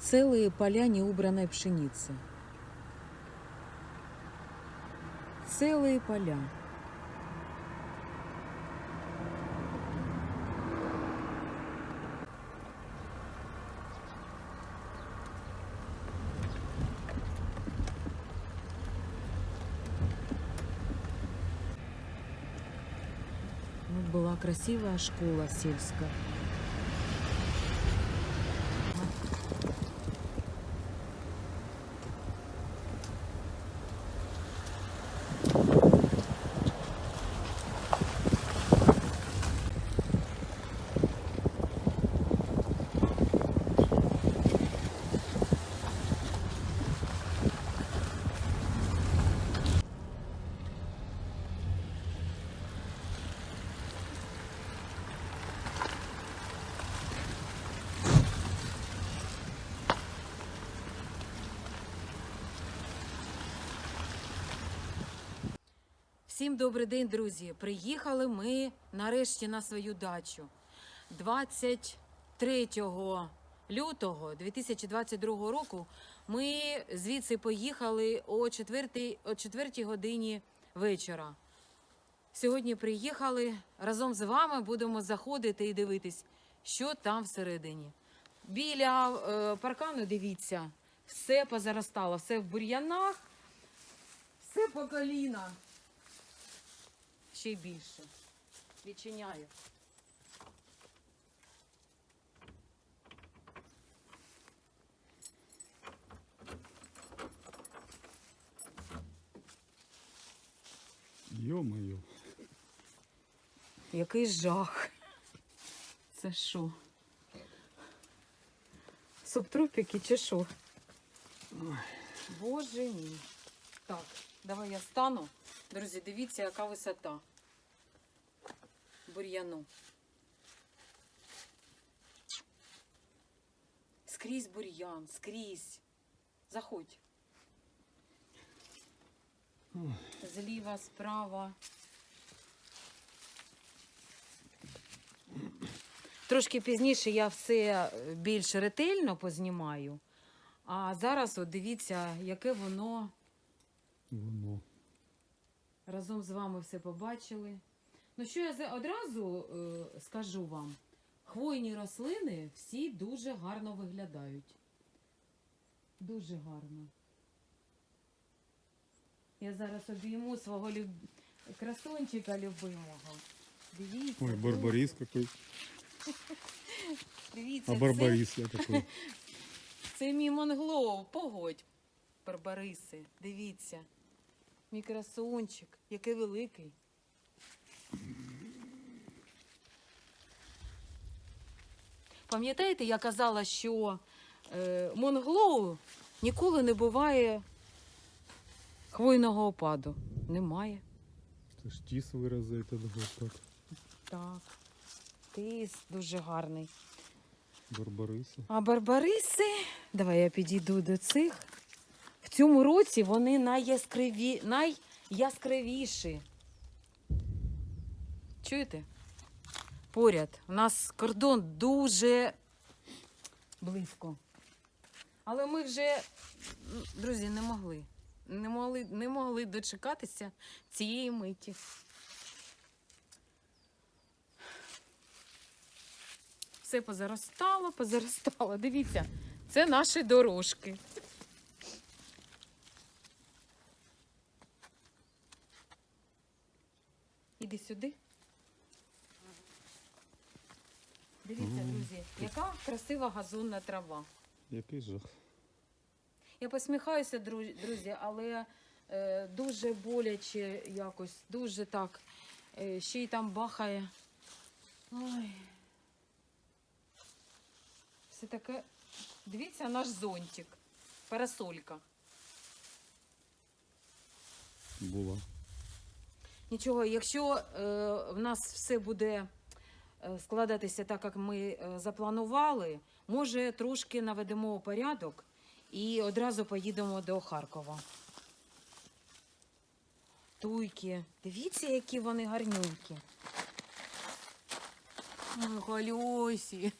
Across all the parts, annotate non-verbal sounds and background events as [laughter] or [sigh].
Целые поля неубранной пшеницы. Целые поля. Вот была красивая школа сельская. Всім добрий день, друзі! Приїхали ми нарешті на свою дачу. 23 лютого 2022 року ми звідси поїхали о 4, о 4 годині вечора. Сьогодні приїхали разом з вами будемо заходити і дивитись, що там всередині. Біля е, паркану, дивіться, все позаростало, все в бур'янах, все по коліна ще більше. Відчиняю. Йо-моє. Який жах. Це що? Субтропіки чи що? Боже мій. Так, давай я стану. Друзі, дивіться, яка висота. Бур'яну. Скрізь бур'ян, скрізь. Заходь. Зліва, справа. Трошки пізніше я все більш ретельно познімаю. А зараз от дивіться, яке воно Воно. разом з вами все побачили. Ну що я одразу е, скажу вам, хвойні рослини всі дуже гарно виглядають. Дуже гарно. Я зараз обійму свого люб... красунчика любимого. Дивіться. Ой, тут. барбарис какой. [laughs] Дивіться, А це- барбарис я такой. [laughs] Це мій монглоу, погодь. Барбариси, дивіться. Мій красунчик, який великий. Пам'ятаєте, я казала, що е, монглоу ніколи не буває хвойного опаду. Немає. Це ж тіс вирази этот год так. Так. Тис дуже гарний. Барбариси. А барбариси, давай я підійду до цих. В цьому році вони найяскраві, найяскравіші. Чуєте? Поряд. У нас кордон дуже близько. Але ми вже, друзі, не могли. Не могли, не могли дочекатися цієї миті. Все позаростало, позаростало. Дивіться, це наші дорожки. Іди сюди. Дивіться, друзі, яка красива газонна трава. Який жах. Я посміхаюся, друзі, але е, дуже боляче якось, дуже так. Е, ще й там бахає. Ой. Все таке. Дивіться наш зонтик. Парасолька. Була. Нічого, якщо е, в нас все буде Е, складатися так, як ми е, запланували, може трошки наведемо порядок і одразу поїдемо до Харкова. Туйки. Дивіться, які вони гарнюлькі. Голюсі.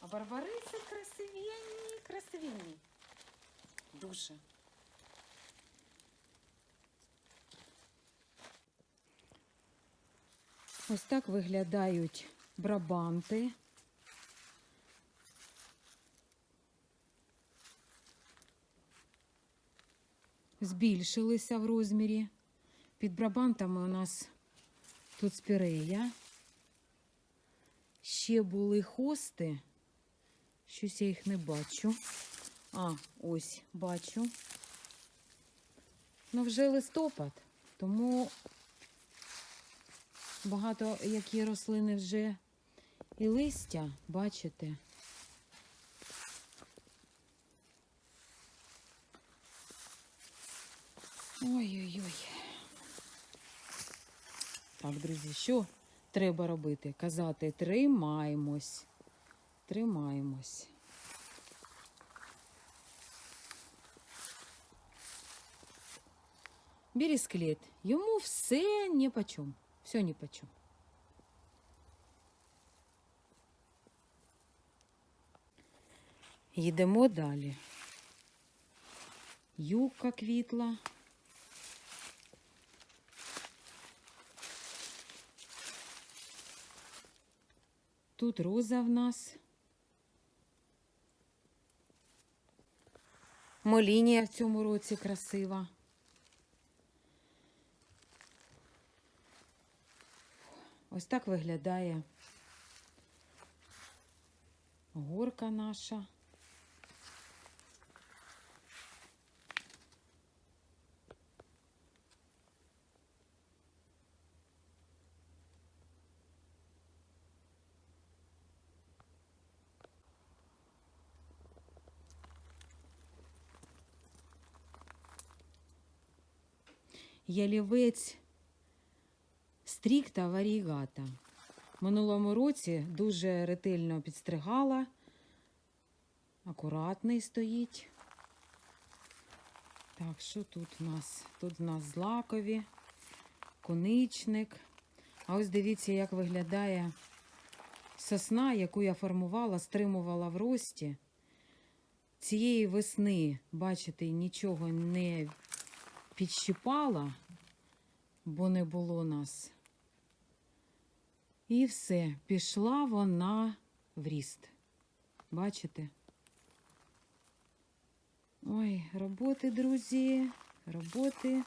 А барбариси красивінні, красивінні. Дуже. Ось так виглядають брабанти. Збільшилися в розмірі. Під брабантами у нас тут спірея. Ще були хости. Щось я їх не бачу. А, ось бачу. Ну, вже листопад, тому багато які рослини вже і листя, бачите. Ой-ой-ой. Так, друзі, що треба робити? Казати тримаємось. Тримаємось. Бересклет. Йому все ніпочем. Все ніпочем. Їдемо далі. Юбка квітла. Тут роза в нас. Молінія в цьому році красива. Ось так виглядає горка наша. Ялівець стрікта варігата. Минулому році дуже ретельно підстригала. Акуратний стоїть. Так, що тут у нас? Тут у нас злакові, коничник. А ось дивіться, як виглядає сосна, яку я формувала, стримувала в рості. Цієї весни, бачите, нічого не підщипала, бо не було нас. І все, пішла вона в ріст. Бачите? Ой, роботи, друзі, роботи.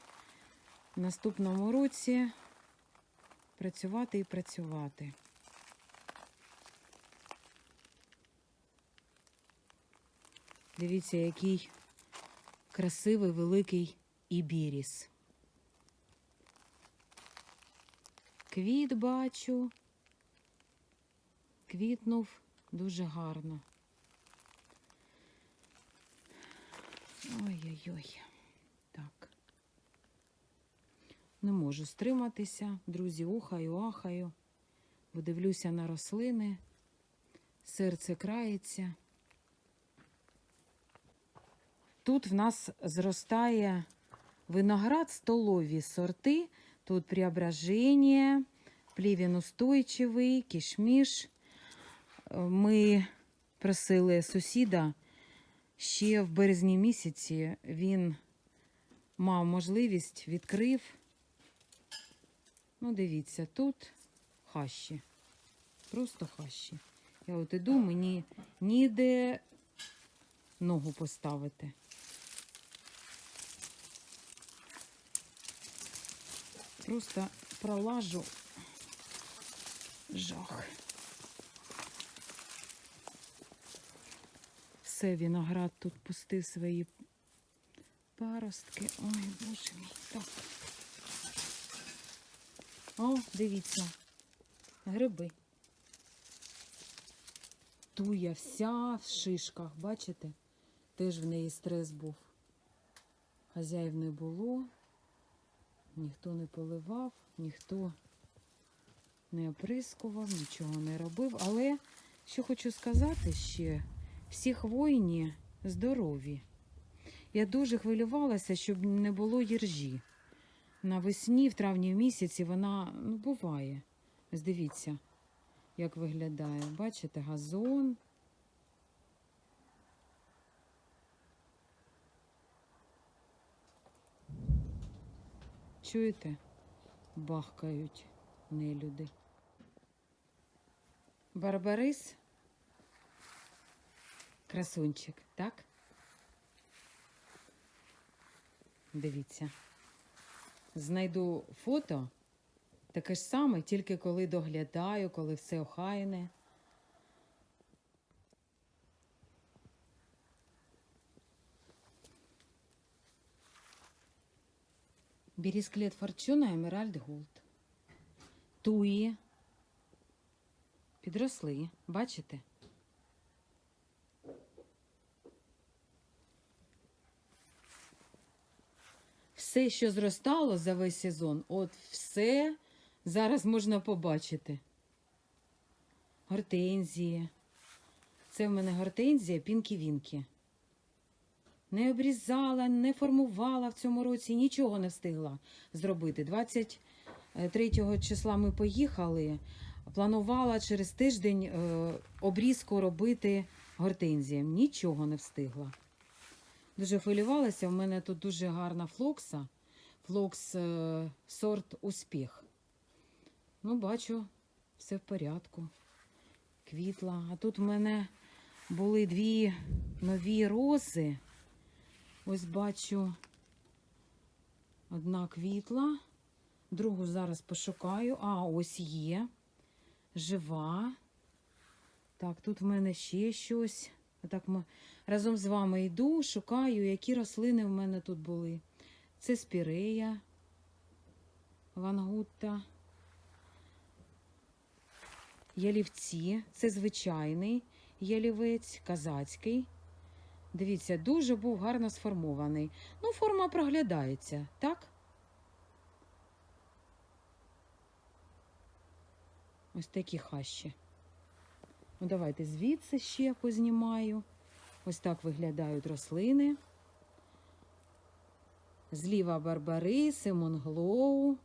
В наступному році працювати і працювати. Дивіться, який красивий великий ібіріс. Квіт бачу. Квітнув дуже гарно. Ой-ой-ой. Так. Не можу стриматися. Друзі, ухаю, ахаю. Видивлюся на рослини. Серце крається. Тут в нас зростає виноград столові сорти. Тут преображення, плівінустойчивий, кішміш. Ми просили сусіда ще в березні місяці. Він мав можливість, відкрив. Ну, дивіться, тут хащі. Просто хащі. Я от іду, мені ніде ногу поставити. Просто пролажу жах. Все, виноград тут пустив свої паростки. Ой, боже мій. Так. О, дивіться. Гриби. Туя вся в шишках, бачите? Теж в неї стрес був. Хазяїв не було, ніхто не поливав, ніхто не оприскував, нічого не робив. Але що хочу сказати ще, всі хвойні здорові. Я дуже хвилювалася, щоб не було їржі. Навесні, в травні місяці, вона ну, буває. Здивіться, як виглядає. Бачите, газон. Чуєте? Бахкають нелюди. Барбарис Красунчик, так? Дивіться. Знайду фото. Таке ж саме, тільки коли доглядаю, коли все охайне. Бірісклет Форчуна Емеральд Голд. Туї. Підросли, бачите? Все, що зростало за весь сезон, от все зараз можна побачити. Гортензії. Це в мене гортензія Пінкі-Вінкі. Не обрізала, не формувала в цьому році, нічого не встигла зробити. 23 числа ми поїхали. Планувала через тиждень е, обрізку робити гортензіям. Нічого не встигла. Дуже хвилювалася. У мене тут дуже гарна флокса. Флокс е, сорт успіх. Ну, бачу, все в порядку. Квітла. А тут в мене були дві нові рози. Ось бачу одна квітла, другу зараз пошукаю. А, ось є. Жива. Так, тут в мене ще щось. Отак ми разом з вами йду, шукаю, які рослини в мене тут були. Це спірея, вангутта, ялівці. Це звичайний ялівець, казацький. Дивіться, дуже був гарно сформований. Ну, форма проглядається, так? Ось такі хащі. Ну, давайте звідси ще познімаю. Ось так виглядають рослини. Зліва барбариси, монглоу.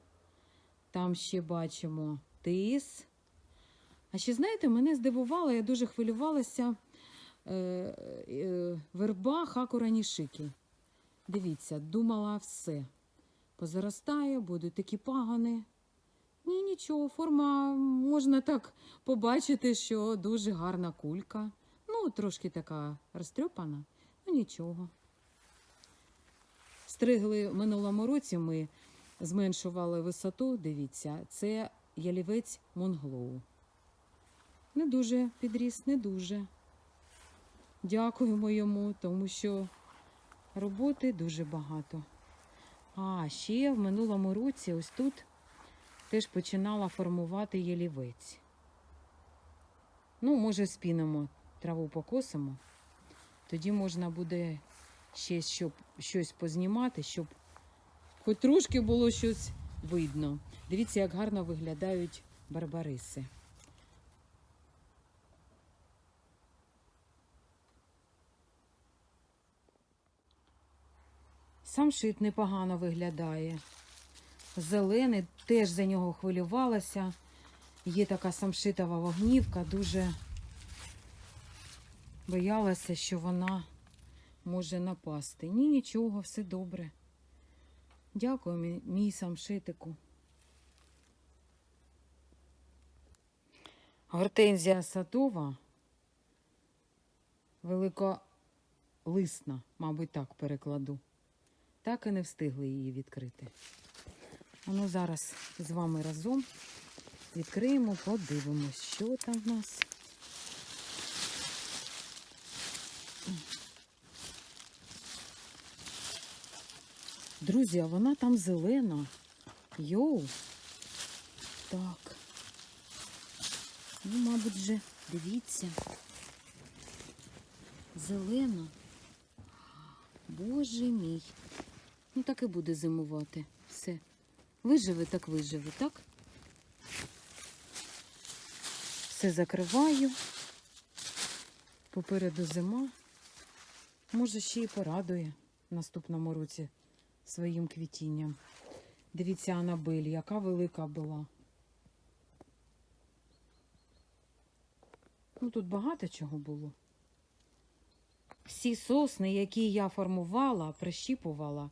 Там ще бачимо тис. А ще, знаєте, мене здивувало, я дуже хвилювалася е, е, верба хакура нішики. Дивіться, думала все. Позаростає, будуть такі пагани. Ні, нічого, форма можна так побачити, що дуже гарна кулька. Ну, трошки така розтрьопана, ну нічого. Стригли в минулому році ми зменшували висоту. Дивіться, це ялівець Монглоу. Не дуже підріс, не дуже. Дякуємо йому, тому що роботи дуже багато. А ще в минулому році ось тут теж починала формувати ялівець. Ну, може, спінемо, траву покосимо. Тоді можна буде ще щоб, щось познімати, щоб хоч трошки було щось видно. Дивіться, як гарно виглядають барбариси. Сам шит непогано виглядає. Зелений, теж за нього хвилювалася. Є така самшитова вогнівка, дуже боялася, що вона може напасти. Ні, нічого, все добре. Дякую, мій, самшитику. Гортензія садова, великолисна, мабуть, так перекладу. Так і не встигли її відкрити. А ну зараз з вами разом відкриємо, подивимось, що там в нас. Друзі, а вона там зелена. Йоу. Так. Ну, мабуть, вже дивіться. Зелена. Боже мій. Ну так і буде зимувати. Все. Виживе, так виживе, так? Все закриваю. Попереду зима. Може, ще й порадує в наступному році своїм квітінням. Дивіться, Анабель, яка велика була. Ну, тут багато чого було. Всі сосни, які я формувала, прищіпувала,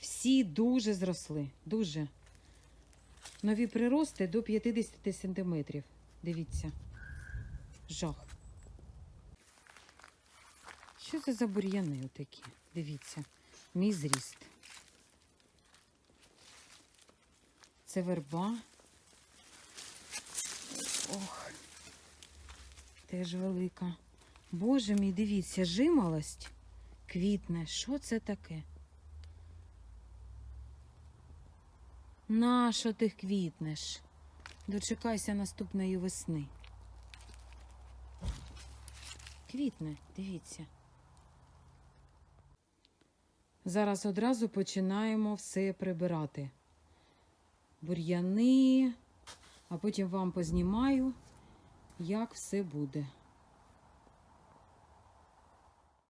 Всі дуже зросли. Дуже. Нові прирости до 50 сантиметрів. Дивіться. Жах. Що це за бур'яни отакі? Дивіться. Мій зріст. Це верба. Ох. Теж велика. Боже мій, дивіться, жимолость квітне. Що це таке? Нащо ти квітнеш? Дочекайся наступної весни. Квітне, дивіться. Зараз одразу починаємо все прибирати. Бур'яни, а потім вам познімаю, як все буде.